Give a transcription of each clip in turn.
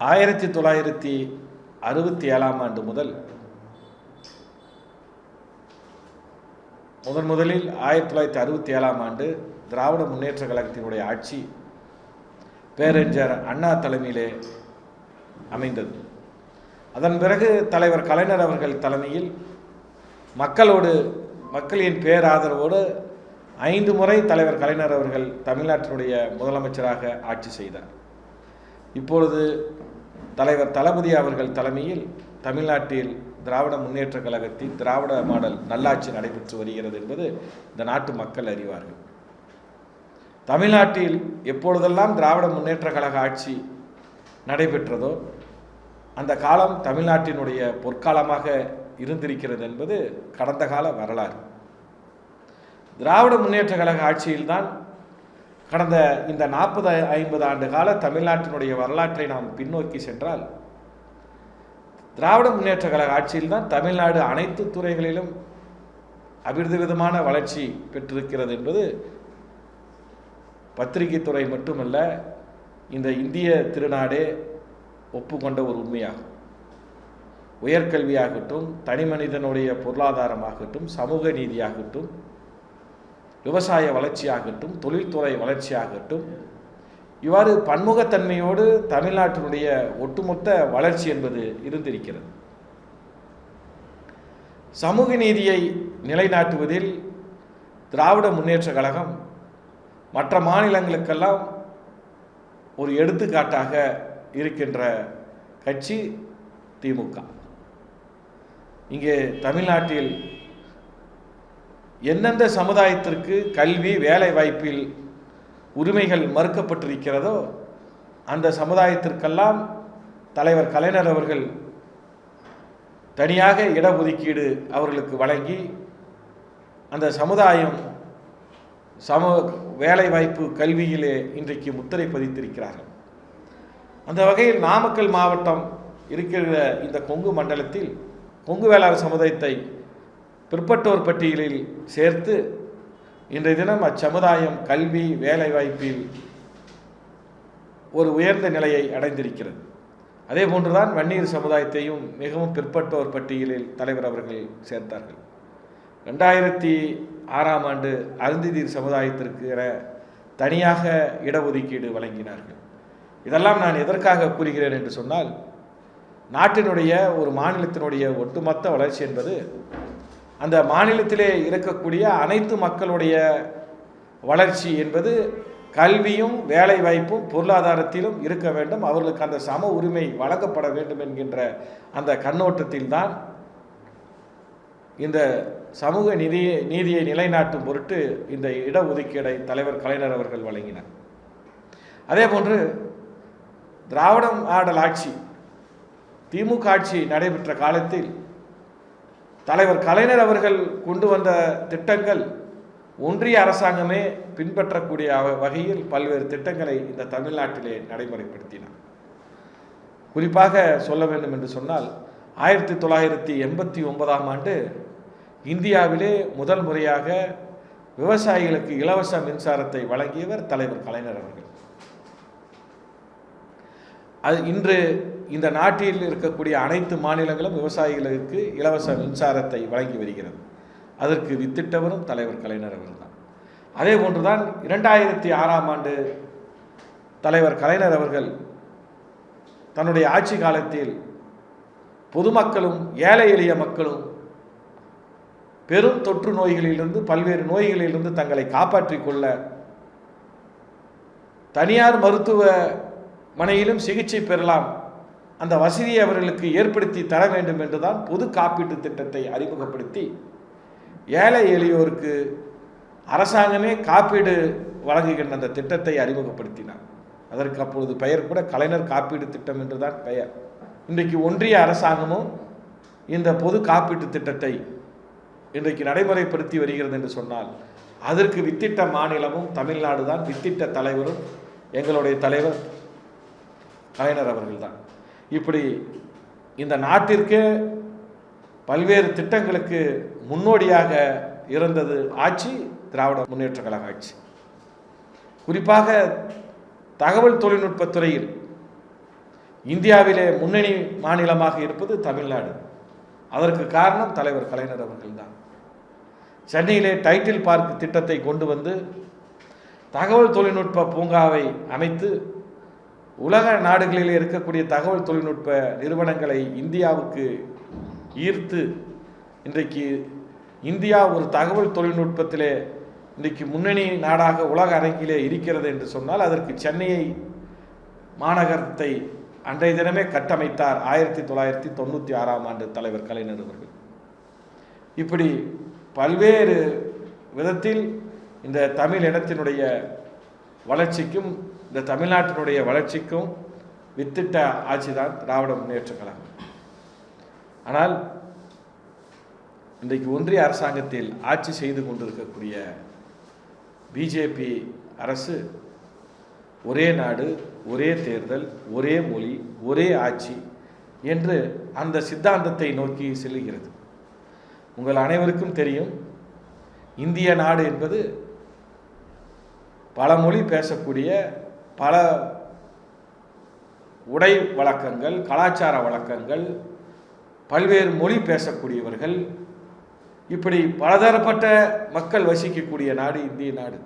ஆயிரத்தி தொள்ளாயிரத்தி அறுபத்தி ஏழாம் ஆண்டு முதல் முதன் முதலில் ஆயிரத்தி தொள்ளாயிரத்தி அறுபத்தி ஏழாம் ஆண்டு திராவிட முன்னேற்ற கழகத்தினுடைய ஆட்சி பேரறிஞர் அண்ணா தலைமையிலே அமைந்தது. அதன் பிறகு தலைவர் கலைஞர் அவர்கள் தலைமையில் மக்களோடு மக்களின் பேராதரவோடு ஐந்து முறை தலைவர் கலைஞர் அவர்கள் தமிழ்நாட்டினுடைய முதலமைச்சராக ஆட்சி செய்தார். இப்பொழுது தலைவர் தளபதி அவர்கள் தலைமையில் தமிழ்நாட்டில் திராவிட முன்னேற்ற கழகத்தின் திராவிட மாடல் நல்லாட்சி நடைபெற்று வருகிறது என்பது இந்த நாட்டு மக்கள் அறிவார்கள். தமிழ்நாட்டில் எப்பொழுதெல்லாம் திராவிட முன்னேற்ற கழக ஆட்சி நடைபெற்றதோ அந்த காலம் தமிழ்நாட்டினுடைய பொற்காலமாக இருந்திருக்கிறது என்பது கடந்த கால வரலாறு. திராவிட முன்னேற்ற கழக ஆட்சியில்தான் கடந்த இந்த நாற்பது ஐம்பது ஆண்டு கால தமிழ்நாட்டினுடைய வரலாற்றை நாம் பின்னோக்கி சென்றால் திராவிட முன்னேற்ற கழக ஆட்சியில்தான் தமிழ்நாடு அனைத்து துறைகளிலும் அபிவிருத்தி விதமான வளர்ச்சி பெற்றிருக்கிறது என்பது பத்திரிகை துறை மட்டுமல்ல இந்த இந்திய திருநாடே ஒப்புக்கொண்ட ஒரு உண்மையாகும். உயர்கல்வியாகட்டும் தனி மனிதனுடைய பொருளாதாரமாகட்டும் சமூக நீதியாகட்டும் விவசாய வளர்ச்சியாகட்டும் தொழில்துறை வளர்ச்சியாகட்டும் இவ்வாறு பன்முகத்தன்மையோடு தமிழ்நாட்டினுடைய ஒட்டுமொத்த வளர்ச்சி என்பது இருந்திருக்கிறது. சமூக நீதியை நிலைநாட்டுவதில் திராவிட முன்னேற்ற கழகம் மற்ற மாநிலங்களுக்கெல்லாம் ஒரு எடுத்துக்காட்டாக இருக்கின்ற கட்சி திமுக இங்கே தமிழ்நாட்டில் எந்தெந்த சமுதாயத்திற்கு கல்வி வேலை வாய்ப்பில் உரிமைகள் மறுக்கப்பட்டிருக்கிறதோ அந்த சமுதாயத்திற்கெல்லாம் தலைவர் கலைஞர் அவர்கள் தனியாக இடஒதுக்கீடு அவர்களுக்கு வழங்கி அந்த சமுதாயம் சம வேலைவாய்ப்பு கல்வியிலே இன்றைக்கு முத்திரை பதித்திருக்கிறார்கள். அந்த வகையில் நாமக்கல் மாவட்டம் இருக்கிற இந்த கொங்கு மண்டலத்தில் கொங்கு வேளாண் சமுதாயத்தை பிற்பட்டோர் பட்டியலில் சேர்த்து இன்றைய தினம் அச்சமுதாயம் கல்வி வேலைவாய்ப்பில் ஒரு உயர்ந்த நிலையை அடைந்திருக்கிறது. அதே போன்றுதான் வன்னியர் சமுதாயத்தையும் மிகவும் பிற்பட்டோர் பட்டியலில் தலைவர் அவர்கள் சேர்த்தார்கள். ரெண்டாயிரத்தி ஆறாம் ஆண்டு அருந்திதீர் சமுதாயத்திற்கு என தனியாக இடஒதுக்கீடு வழங்கினார்கள். இதெல்லாம் நான் எதற்காக கூறுகிறேன் என்று சொன்னால் நாட்டினுடைய ஒரு மாநிலத்தினுடைய ஒட்டுமொத்த வளர்ச்சி என்பது அந்த மாநிலத்திலே இருக்கக்கூடிய அனைத்து மக்களுடைய வளர்ச்சி என்பது கல்வியும் வேலை வாய்ப்பும் பொருளாதாரத்திலும் இருக்க வேண்டும். அவர்களுக்கு அந்த சம உரிமை வழங்கப்பட வேண்டும் என்கின்ற அந்த கண்ணோட்டத்தில்தான் இந்த சமூக நிதி நீதியை நிலைநாட்டும் பொருட்டு இந்த இடஒதுக்கீடை தலைவர் கலைஞர் அவர்கள் வழங்கினார். அதே போன்று திராவிடம் ஆடல் ஆட்சி திமுக ஆட்சி நடைபெற்ற காலத்தில் தலைவர் கலைஞர் அவர்கள் கொண்டு வந்த திட்டங்கள் ஒன்றிய அரசாங்கமே பின்பற்றக்கூடிய வகையில் பல்வேறு திட்டங்களை இந்த தமிழ்நாட்டிலே நடைமுறைப்படுத்தினார் குறிப்பாக சொல்ல வேண்டும் என்று சொன்னால் ஆயிரத்தி தொள்ளாயிரத்தி எண்பத்தி ஒன்பதாம் ஆண்டு இந்தியாவிலே முதல் முறையாக விவசாயிகளுக்கு இலவச மின்சாரத்தை வழங்கியவர் தலைவர் கலைஞர் அவர்கள். அது இன்று இந்த நாட்டில் இருக்கக்கூடிய அனைத்து மாநிலங்களும் விவசாயிகளுக்கு இலவச மின்சாரத்தை வழங்கி வருகிறது. அதற்கு வித்திட்டவரும் தலைவர் கலைஞர் அவர்கள் தான் அதே போன்றுதான் இரண்டாயிரத்தி ஆறாம் ஆண்டு தலைவர் கலைஞர் அவர்கள் தன்னுடைய ஆட்சி காலத்தில் பொதுமக்களும் ஏழை எளிய மக்களும் பெரும் தொற்று நோய்களிலிருந்து பல்வேறு நோய்களிலிருந்து தங்களை காப்பாற்றிக் கொள்ள தனியார் மருத்துவ மனையிலும் சிகிச்சை பெறலாம் அந்த வசதியை அவர்களுக்கு ஏற்படுத்தி தர வேண்டும் என்றுதான் பொது காப்பீட்டு திட்டத்தை அறிமுகப்படுத்தி ஏழை எளியோருக்கு அரசாங்கமே காப்பீடு வழங்குகின்ற அந்த திட்டத்தை அறிமுகப்படுத்தினார். அதற்கு அப்பொழுது பெயர் கூட கலைஞர் காப்பீடு திட்டம் என்றுதான் பெயர். இன்றைக்கு ஒன்றிய அரசாங்கமும் இந்த பொது காப்பீட்டு திட்டத்தை இன்றைக்கு நடைமுறைப்படுத்தி வருகிறது என்று சொன்னால் அதற்கு வித்திட்ட மாநிலமும் தமிழ்நாடு தான் வித்திட்ட தலைவரும் எங்களுடைய தலைவர் கலைஞர் அவர்கள்தான். இப்படி இந்த நாட்டிற்கு பல்வேறு திட்டங்களுக்கு முன்னோடியாக இருந்தது ஆட்சி திராவிட முன்னேற்ற கழக ஆட்சி. குறிப்பாக தகவல் தொழில்நுட்பத் துறையில் இந்தியாவிலே முன்னணி மாநிலமாக இருப்பது தமிழ்நாடு. அதற்கு காரணம் தலைவர் கலைஞர் அவர்கள்தான் சென்னையிலே டைட்டில் பார்க் திட்டத்தை கொண்டு வந்து தகவல் தொழில்நுட்ப பூங்காவை அமைத்து உலக நாடுகளில் இருக்கக்கூடிய தகவல் தொழில்நுட்ப நிறுவனங்களை இந்தியாவுக்கு ஈர்த்து இன்றைக்கு இந்தியா ஒரு தகவல் தொழில்நுட்பத்திலே இன்றைக்கு முன்னணி நாடாக உலக அரங்கிலே இருக்கிறது என்று சொன்னால் அதற்கு சென்னையை மாநகரத்தை அன்றைய தினமே கட்டமைத்தார் ஆயிரத்தி தொள்ளாயிரத்தி தொண்ணூற்றி ஆறாம் ஆண்டு தலைவர் கலைஞர் அவர்கள். இப்படி பல்வேறு விதத்தில் இந்த தமிழ் இனத்தினுடைய வளர்ச்சிக்கும் இந்த தமிழ்நாட்டினுடைய வளர்ச்சிக்கும் வித்திட்ட ஆட்சிதான் திராவிட முன்னேற்ற கழகம். ஆனால் இன்றைக்கு ஒன்றிய அரசாங்கத்தில் ஆட்சி செய்து கொண்டிருக்கக்கூடிய பிஜேபி அரசு ஒரே நாடு ஒரே தேர்தல் ஒரே மொழி ஒரே ஆட்சி என்று அந்த சித்தாந்தத்தை நோக்கி செல்லுகிறது உங்கள் அனைவருக்கும் தெரியும் இந்திய நாடு என்பது பல மொழி பேசக்கூடிய பல உடை வழக்கங்கள் கலாச்சார வழக்கங்கள் பல்வேறு மொழி பேசக்கூடியவர்கள் இப்படி பலதரப்பட்ட மக்கள் வசிக்கக்கூடிய நாடு இந்திய நாடு.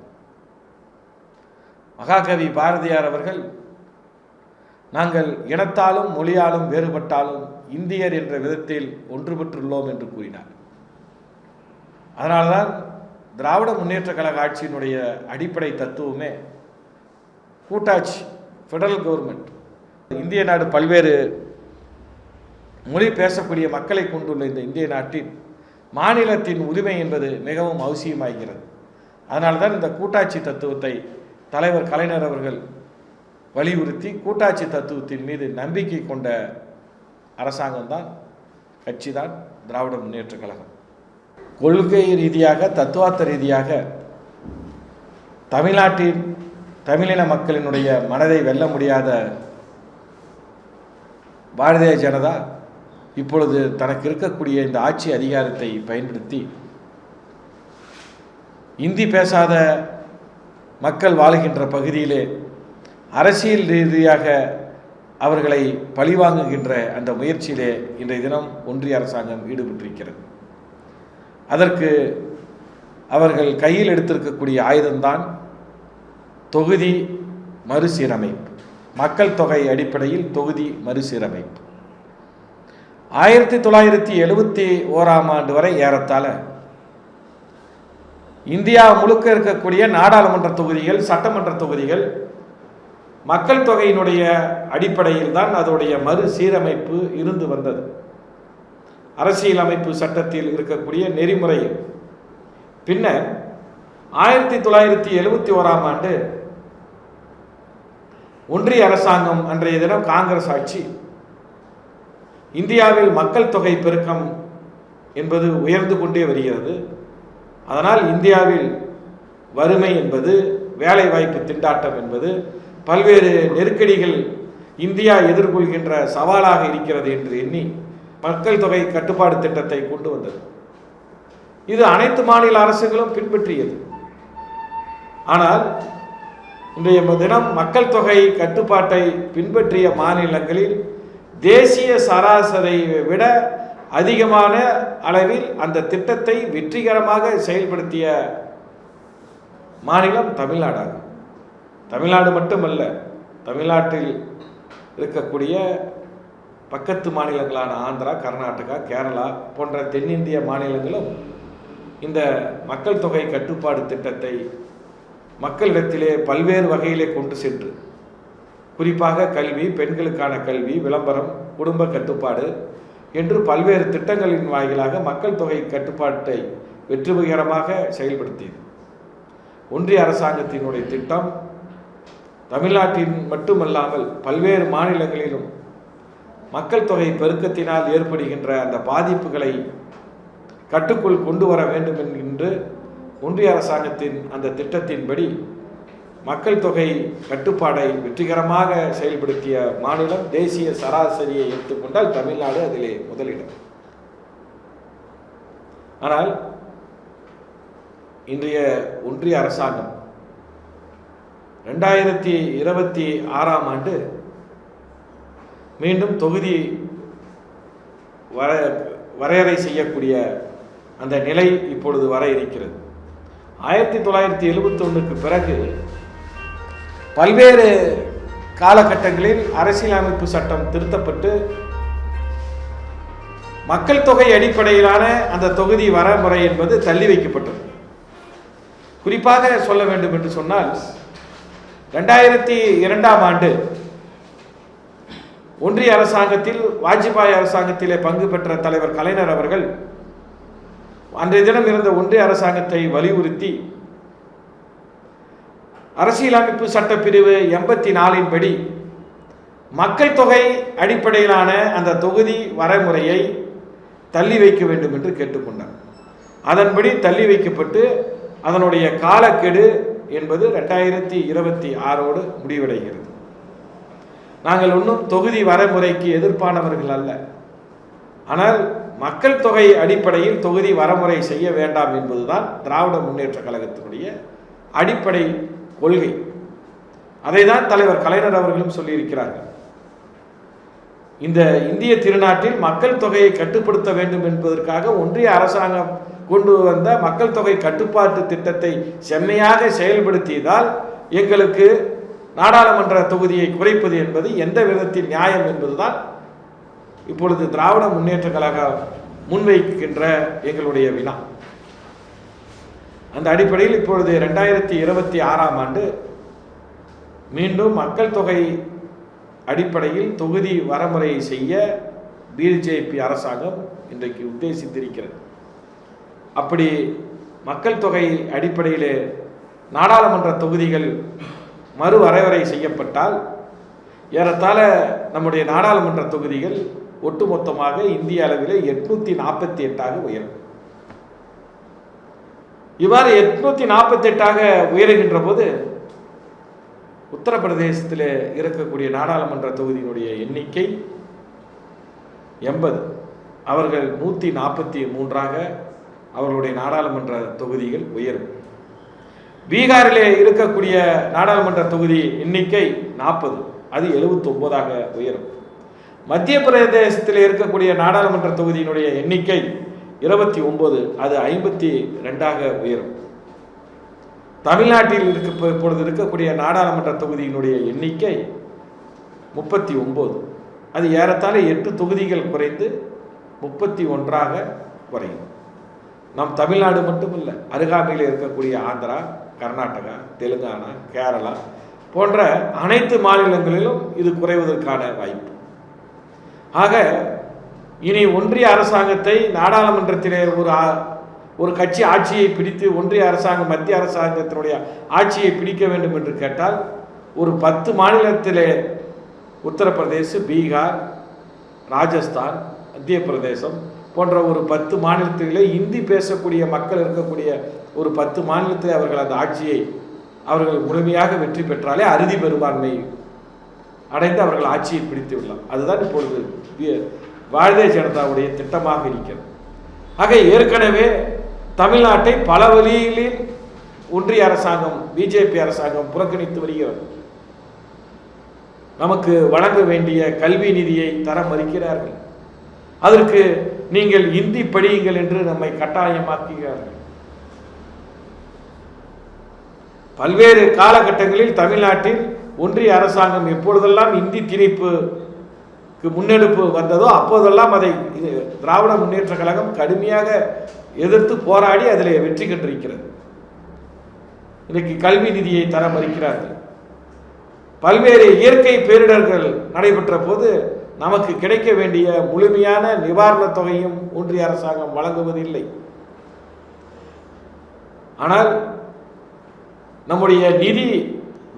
மகாகவி பாரதியார் அவர்கள் நாங்கள் இனத்தாலும் மொழியாலும் வேறுபட்டாலும் இந்தியர் என்ற விதத்தில் ஒன்றுபட்டுள்ளோம் என்று கூறினார். அதனால்தான் திராவிட முன்னேற்ற கழக ஆட்சியினுடைய அடிப்படை தத்துவமே கூட்டாட்சி ஃபெடரல் கவர்மெண்ட் இந்திய நாடு பல்வேறு மொழி பேசக்கூடிய மக்களை கொண்டுள்ள இந்த இந்திய நாட்டின் மாநிலத்தின் உரிமை என்பது மிகவும் அவசியமாகிறது. அதனால்தான் இந்த கூட்டாட்சி தத்துவத்தை தலைவர் கலைஞர் அவர்கள் வலியுறுத்தி கூட்டாட்சி தத்துவத்தின் மீது நம்பிக்கை கொண்ட அரசாங்கம்தான் கட்சி தான் திராவிட முன்னேற்ற கழகம். கொள்கை ரீதியாக தத்துவார்த்த ரீதியாக தமிழ்நாட்டின் தமிழின மக்களினுடைய மனதை வெல்ல முடியாத பாரதிய ஜனதா இப்பொழுது தனக்கு இருக்கக்கூடிய இந்த ஆட்சி அதிகாரத்தை பயன்படுத்தி இந்தி பேசாத மக்கள் வாழுகின்ற பகுதியிலே அரசியல் ரீதியாக அவர்களை பழிவாங்குகின்ற அந்த முயற்சியிலே இன்றைய தினம் ஒன்றிய அரசாங்கம் ஈடுபட்டிருக்கிறது. அதற்கு அவர்கள் கையில் எடுத்திருக்கக்கூடிய ஆயுதம்தான் தொகுதி மறுசீரமைப்பு. மக்கள் தொகை அடிப்படையில் தொகுதி மறுசீரமைப்பு. ஆயிரத்தி தொள்ளாயிரத்தி எழுபத்தி ஓராம் ஆண்டு வரை ஏறத்தாழ இந்தியா முழுக்க இருக்கக்கூடிய நாடாளுமன்ற தொகுதிகள் சட்டமன்ற தொகுதிகள் மக்கள் தொகையினுடைய அடிப்படையில் தான் அதோடைய மறுசீரமைப்பு இருந்து வந்தது. அரசியலமைப்பு சட்டத்தில் இருக்கக்கூடிய நெறிமுறை பின்னர் ஆயிரத்தி தொள்ளாயிரத்தி எழுபத்தி ஓராம் ஆண்டு ஒன்றிய அரசாங்கம் அன்றைய தினம் காங்கிரஸ் ஆட்சி. இந்தியாவில் மக்கள் தொகை பெருக்கம் என்பது உயர்ந்து கொண்டே வருகிறது. அதனால் இந்தியாவில் வறுமை என்பது வேலைவாய்ப்பு திண்டாட்டம் என்பது பல்வேறு நெருக்கடிகள் இந்தியா எதிர்கொள்கின்ற சவாலாக இருக்கிறது என்று எண்ணி மக்கள் தொகை கட்டுப்பாடு திட்டத்தை கொண்டு வந்தது. இது அனைத்து மாநில அரசுகளும் பின்பற்றியது. ஆனால் இன்றைய தினம் மக்கள் தொகை கட்டுப்பாட்டை பின்பற்றிய மாநிலங்களில் தேசிய சராசரியை விட அதிகமான அளவில் அந்த திட்டத்தை வெற்றிகரமாக செயல்படுத்திய மாநிலம் தமிழ்நாடாகும். தமிழ்நாடு மட்டுமல்ல தமிழ்நாட்டில் இருக்கக்கூடிய பக்கத்து மாநிலங்களான ஆந்திரா கர்நாடகா கேரளா போன்ற தென்னிந்திய மாநிலங்களும் இந்த மக்கள் தொகை கட்டுப்பாடு திட்டத்தை மக்களிடத்திலே பல்வேறு வகையிலே கொண்டு சென்று குறிப்பாக கல்வி பெண்களுக்கான கல்வி விளம்பரம் குடும்ப கட்டுப்பாடு என்று பல்வேறு திட்டங்களின் வாயிலாக மக்கள் தொகை கட்டுப்பாட்டை வெற்றிகரமாக செயல்படுத்தியது. ஒன்றிய அரசாங்கத்தினுடைய திட்டம் தமிழ்நாட்டின் மட்டுமல்லாமல் பல்வேறு மாநிலங்களிலும் மக்கள் தொகை பெருக்கத்தினால் ஏற்படுகின்ற அந்த பாதிப்புகளை கட்டுக்குள் கொண்டு வர வேண்டும் என்கின்ற ஒன்றிய அரசாங்கத்தின் அந்த திட்டத்தின்படி மக்கள் தொகை கட்டுப்பாடை வெற்றிகரமாக செயல்படுத்திய மாநிலம் தேசிய சராசரியை எடுத்துக்கொண்டால் தமிழ்நாடு அதிலே முதலிடம். ஆனால் இன்றைய ஒன்றிய அரசாங்கம் ரெண்டாயிரத்தி இருபத்தி ஆறாம் ஆண்டு மீண்டும் தொகுதி வர வரையறை செய்யக்கூடிய அந்த நிலை இப்பொழுது வர இருக்கிறது. ஆயிரத்தி தொள்ளாயிரத்தி எழுபத்தொன்னுக்கு பிறகு பல்வேறு காலகட்டங்களில் அரசியலமைப்பு சட்டம் திருத்தப்பட்டு மக்கள் தொகை அடிப்படையிலான அந்த தொகுதி வரமுறை என்பது தள்ளி வைக்கப்பட்டது. குறிப்பாக சொல்ல வேண்டும் என்று சொன்னால் ரெண்டாயிரத்தி இரண்டாம் ஆண்டு ஒன்றிய அரசாங்கத்தில் வாஜ்பாய் அரசாங்கத்திலே பங்கு பெற்ற தலைவர் கலைஞர் அவர்கள் அன்றைய தினம் இருந்த ஒன்றிய அரசாங்கத்தை வலியுறுத்தி அரசியலமைப்பு சட்டப்பிரிவு எண்பத்தி நாலின் படி மக்கள் தொகை அடிப்படையிலான அந்த தொகுதி வரைமுறையை தள்ளி வைக்க வேண்டும் என்று கேட்டுக்கொண்டார். அதன்படி தள்ளி வைக்கப்பட்டு அதனுடைய காலக்கெடு என்பது ரெண்டாயிரத்தி இருபத்தி ஆறோடு முடிவடைகிறது. நாங்கள் ஒன்றும் தொகுதி வரைமுறைக்கு எதிர்ப்பானவர்கள் அல்ல. ஆனால் மக்கள் தொகை அடிப்படையில் தொகுதி வரமுறை செய்ய வேண்டாம் என்பதுதான் திராவிட முன்னேற்ற கழகத்தினுடைய அடிப்படை கொள்கை. அதை தான் தலைவர் கலைஞர் அவர்களும் சொல்லியிருக்கிறார்கள். இந்த இந்திய திருநாட்டில் மக்கள் தொகையை கட்டுப்படுத்த வேண்டும் என்பதற்காக ஒன்றிய அரசாங்கம் கொண்டு வந்த மக்கள் தொகை கட்டுப்பாட்டு திட்டத்தை செம்மையாக செயல்படுத்தியதால் எங்களுக்கு நாடாளுமன்ற தொகுதியை குறைப்பது என்பது எந்த விதத்தில் நியாயம் என்பதுதான் இப்பொழுது திராவிட முன்னேற்ற கழகம் முன்வைக்கின்ற எங்களுடைய வினா அந்த அடிப்படையில் இப்பொழுது ரெண்டாயிரத்தி இருபத்தி ஆறாம் ஆண்டு மீண்டும் மக்கள் தொகை அடிப்படையில் தொகுதி வரமுறையை செய்ய பிஜேபி அரசாங்கம் இன்றைக்கு உத்தேசித்திருக்கிறது. அப்படி மக்கள் தொகை அடிப்படையிலே நாடாளுமன்ற தொகுதிகள் மறுவரையறை செய்யப்பட்டால் ஏறத்தாழ நம்முடைய நாடாளுமன்ற தொகுதிகள் ஒட்டுமொத்தமாக இந்திய அளவில் எட்நூத்தி நாற்பத்தி எட்டாக உயரும். இவ்வாறு எட்நூத்தி நாற்பத்தி எட்டாக உயருகின்ற போது உத்தரப்பிரதேசத்தில் இருக்கக்கூடிய நாடாளுமன்ற தொகுதியினுடைய எண்ணிக்கை எண்பது. அவர்கள் நூற்றி நாற்பத்தி மூன்றாக அவர்களுடைய நாடாளுமன்ற தொகுதிகள் உயரும். பீகாரிலே இருக்கக்கூடிய நாடாளுமன்ற தொகுதி எண்ணிக்கை நாற்பது அது எழுபத்தி ஒன்பதாக உயரும். மத்திய பிரதேசத்தில் இருக்கக்கூடிய நாடாளுமன்ற தொகுதியினுடைய எண்ணிக்கை இருபத்தி ஒன்பது அது ஐம்பத்தி ரெண்டாக உயரும். தமிழ்நாட்டில் இருக்க இப்பொழுது இருக்கக்கூடிய நாடாளுமன்ற தொகுதியினுடைய எண்ணிக்கை முப்பத்தி ஒன்பது. அது ஏறத்தாழ எட்டு தொகுதிகள் குறைந்து முப்பத்தி ஒன்றாக குறையும். நம் தமிழ்நாடு மட்டுமல்ல அருகாமையில் இருக்கக்கூடிய ஆந்திரா கர்நாடகா தெலுங்கானா கேரளா போன்ற அனைத்து மாநிலங்களிலும் இது குறைவதற்கான வாய்ப்பு. ஆக இனி ஒன்றிய அரசாங்கத்தை நாடாளுமன்றத்திலே ஒரு ஒரு கட்சி ஆட்சியை பிடித்து ஒன்றிய அரசாங்கம் மத்திய அரசாங்கத்தினுடைய ஆட்சியை பிடிக்க வேண்டும் என்று கேட்டால் ஒரு பத்து மாநிலத்திலே உத்தரப்பிரதேச பீகார் ராஜஸ்தான் மத்திய பிரதேசம் போன்ற ஒரு பத்து மாநிலத்திலே இந்தி பேசக்கூடிய மக்கள் இருக்கக்கூடிய ஒரு பத்து மாநிலத்தில் அவர்கள் அந்த ஆட்சியை அவர்கள் முழுமையாக வெற்றி பெற்றாலே அறுதி பெரும்பான்மை அடைந்து அவர்கள் ஆட்சியை பிடித்து விடலாம். அதுதான் இப்பொழுது பாரதிய ஜனதாவுடைய திட்டமாக இருக்கிறது. ஆக ஏற்கனவே தமிழ்நாட்டை பல வழிகளில் ஒன்றிய அரசாங்கம் பிஜேபி அரசாங்கம் புறக்கணித்து வருகிறது. நமக்கு வழங்க வேண்டிய கல்வி நிதியை தர மறுக்கிறார்கள். அதற்கு நீங்கள் இந்தி படியுங்கள் என்று நம்மை கட்டாயமாக்குகிறார்கள். பல்வேறு காலகட்டங்களில் தமிழ்நாட்டில் ஒன்றிய அரசாங்கம் எப்பொழுதெல்லாம் இந்தி திணிப்புக்கு முன்னெடுப்பு வந்ததோ அப்போதெல்லாம் அதை இது திராவிட முன்னேற்ற கழகம் கடுமையாக எதிர்த்து போராடி அதில் வெற்றி கண்டிருக்கிறது. இன்னைக்கு கல்வி நிதியை தர மறுக்கிறார்கள். பல்வேறு இயற்கை பேரிடர்கள் நடைபெற்ற போது நமக்கு கிடைக்க வேண்டிய முழுமையான நிவாரணத் தொகையும் ஒன்றிய அரசாங்கம் வழங்குவதில்லை. ஆனால் நம்முடைய நிதி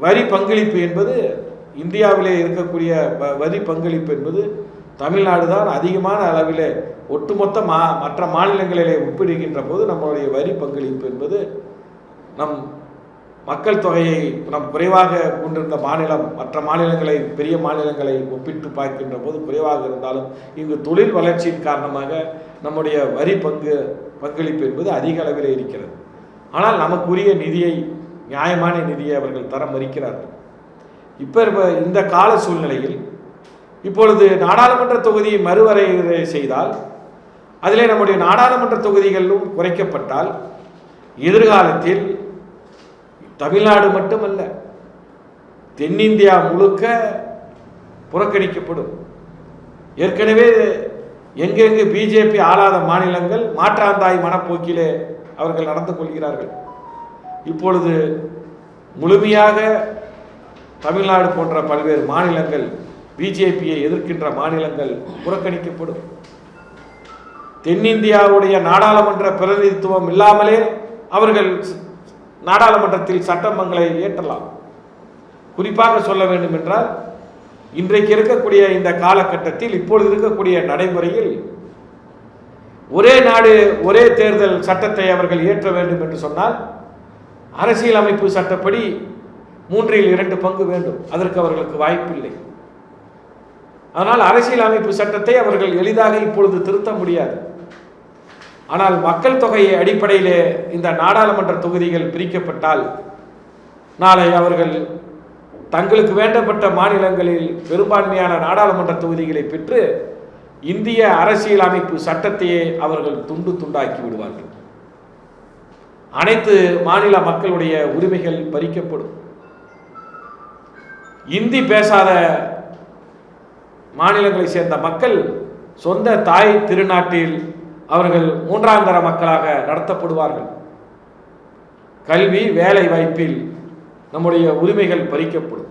வரி பங்களிப்பு என்பது இந்தியாவிலே இருக்கக்கூடிய வ- வரி பங்களிப்பு என்பது தமிழ்நாடு தான் அதிகமான அளவிலே ஒட்டுமொத்த மா மற்ற மாநிலங்களிலே ஒப்பிடுகின்ற போது நம்மளுடைய வரி பங்களிப்பு என்பது நம் மக்கள் தொகையை நம் குறைவாக கொண்டிருந்த மாநிலம் மற்ற மாநிலங்களை பெரிய மாநிலங்களை ஒப்பிட்டு பார்க்கின்ற போது குறைவாக இருந்தாலும் இங்கு தொழில் வளர்ச்சியின் காரணமாக நம்முடைய வரி பங்கு பங்களிப்பு என்பது அதிக அளவில் இருக்கிறது. ஆனால் நமக்குரிய நிதியை நியாயமான நிதியை அவர்கள் தர மறுக்கிறார்கள். இப்போ இந்த கால சூழ்நிலையில் இப்பொழுது நாடாளுமன்ற தொகுதி மறுவரையறை செய்தால் அதிலே நம்முடைய நாடாளுமன்ற தொகுதிகளும் குறைக்கப்பட்டால் எதிர்காலத்தில் தமிழ்நாடு மட்டுமல்ல தென்னிந்தியா முழுக்க புறக்கணிக்கப்படும். ஏற்கனவே எங்கெங்கு பிஜேபி ஆளாத மாநிலங்கள் மாற்றாந்தாய் மனப்போக்கிலே அவர்கள் நடந்து கொள்கிறார்கள். இப்பொழுது முழுமையாக தமிழ்நாடு போன்ற பல்வேறு மாநிலங்கள் பிஜேபியை எதிர்க்கின்ற மாநிலங்கள் புறக்கணிக்கப்படும். தென்னிந்தியாவுடைய நாடாளுமன்ற பிரதிநிதித்துவம் இல்லாமலே அவர்கள் நாடாளுமன்றத்தில் சட்டமங்களை ஏற்றலாம். குறிப்பாக சொல்ல வேண்டும் என்றால் இன்றைக்கு இருக்கக்கூடிய இந்த காலகட்டத்தில் இப்பொழுது இருக்கக்கூடிய நடைமுறையில் ஒரே நாடு ஒரே தேர்தல் சட்டத்தை அவர்கள் இயற்ற வேண்டும் என்று சொன்னால் அரசியலமைப்பு சட்டப்படி மூன்றில் இரண்டு பங்கு வேண்டும். அதற்கு அவர்களுக்கு வாய்ப்பில்லை. அதனால் அரசியலமைப்பு சட்டத்தை அவர்கள் எளிதாக இப்பொழுது திருத்த முடியாது. ஆனால் மக்கள் தொகை அடிப்படையிலே இந்த நாடாளுமன்ற தொகுதிகள் பிரிக்கப்பட்டால் நாளை அவர்கள் தங்களுக்கு வேண்டப்பட்ட மாநிலங்களில் பெரும்பான்மையான நாடாளுமன்ற தொகுதிகளை பெற்று இந்திய அரசியல் அமைப்பு சட்டத்தையே அவர்கள் துண்டு துண்டாக்கி விடுவார்கள். அனைத்து மாநில மக்களுடைய உரிமைகள் பறிக்கப்படும். இந்தி பேசாத மாநிலங்களை சேர்ந்த மக்கள் சொந்த தாய் திருநாட்டில் அவர்கள் மூன்றாம் தர மக்களாக நடத்தப்படுவார்கள். கல்வி வேலை வாய்ப்பில் நம்முடைய உரிமைகள் பறிக்கப்படும்.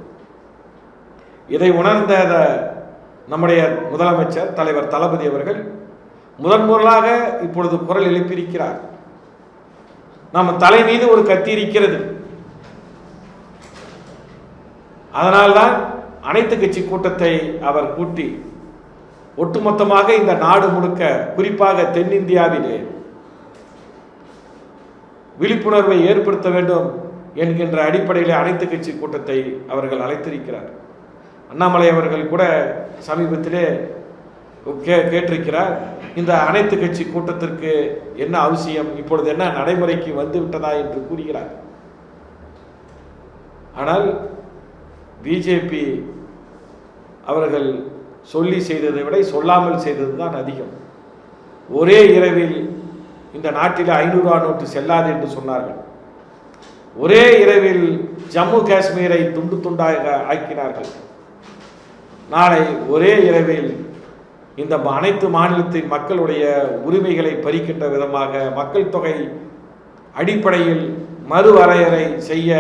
இதை உணர்ந்த நம்முடைய முதலமைச்சர் தலைவர் தளபதி அவர்கள் முதன் முதலாக இப்பொழுது குரல் எழுப்பியிருக்கிறார். நம்ம தலை மீது ஒரு கத்தி இருக்கிறது. அதனால்தான் அனைத்து கட்சி கூட்டத்தை அவர் கூட்டி ஒட்டுமொத்தமாக இந்த நாடு முழுக்க குறிப்பாக தென்னிந்தியாவிலே விழிப்புணர்வை ஏற்படுத்த வேண்டும் என்கின்ற அடிப்படையில் அனைத்து கட்சி கூட்டத்தை அவர்கள் அழைத்திருக்கிறார். அண்ணாமலை அவர்கள் கூட சமீபத்திலே கே கேட்டிருக்கிறார். இந்த அனைத்து கட்சி கூட்டத்திற்கு என்ன அவசியம்? இப்பொழுது என்ன நடைமுறைக்கு வந்து விட்டதா என்று கூறுகிறார். ஆனால் பிஜேபி அவர்கள் சொல்லி செய்ததை விட சொல்லாமல் செய்தது தான் அதிகம். ஒரே இரவில் இந்த நாட்டில் ஐநூறுவா நோட்டு செல்லாது என்று சொன்னார்கள். ஒரே இரவில் ஜம்மு காஷ்மீரை துண்டு துண்டாக ஆக்கினார்கள். நாளை ஒரே இரவில் இந்த அனைத்து மாநிலத்தின் மக்களுடைய உரிமைகளை பறிக்கின்ற விதமாக மக்கள் தொகை அடிப்படையில் மறுவரையறை செய்ய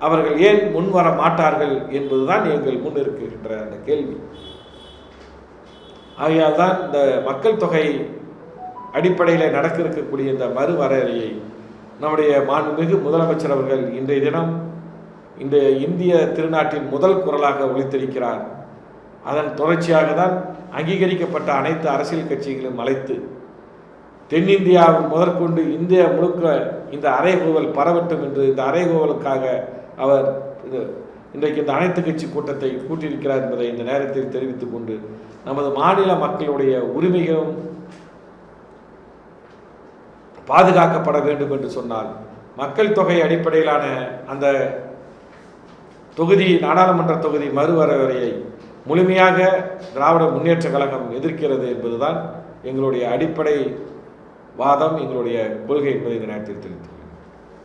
அவர்கள் ஏன் முன்வர மாட்டார்கள் என்பதுதான் எங்கள் முன் இருக்கின்ற அந்த கேள்வி. ஆகையால் தான் இந்த மக்கள் தொகை அடிப்படையில் நடக்க இருக்கக்கூடிய இந்த மறுவரையறையை நம்முடைய மாண்புமிகு முதலமைச்சர் அவர்கள் இன்றைய தினம் இந்த இந்திய திருநாட்டின் முதல் குரலாக ஒழித்திருக்கிறார் அதன் தொடர்ச்சியாக தான் அங்கீகரிக்கப்பட்ட அனைத்து அரசியல் கட்சிகளும் அழைத்து தென்னிந்தியாவும் முதற்கொண்டு இந்தியா முழுக்க இந்த அறைகூவல் பரவட்டும் என்று இந்த அறைகூவலுக்காக அவர் இன்றைக்கு இந்த அனைத்து கட்சி கூட்டத்தை கூட்டியிருக்கிறார் என்பதை இந்த நேரத்தில் தெரிவித்துக் கொண்டு நமது மாநில மக்களுடைய உரிமைகளும் பாதுகாக்கப்பட வேண்டும் என்று சொன்னால் மக்கள் தொகை அடிப்படையிலான அந்த தொகுதி நாடாளுமன்ற தொகுதி மறுவரையறையை முழுமையாக திராவிட முன்னேற்ற கழகம் எதிர்க்கிறது என்பதுதான் எங்களுடைய அடிப்படை வாதம் எங்களுடைய கொள்கை என்பதை இந்த நேரத்தில் தெரிவித்தோம்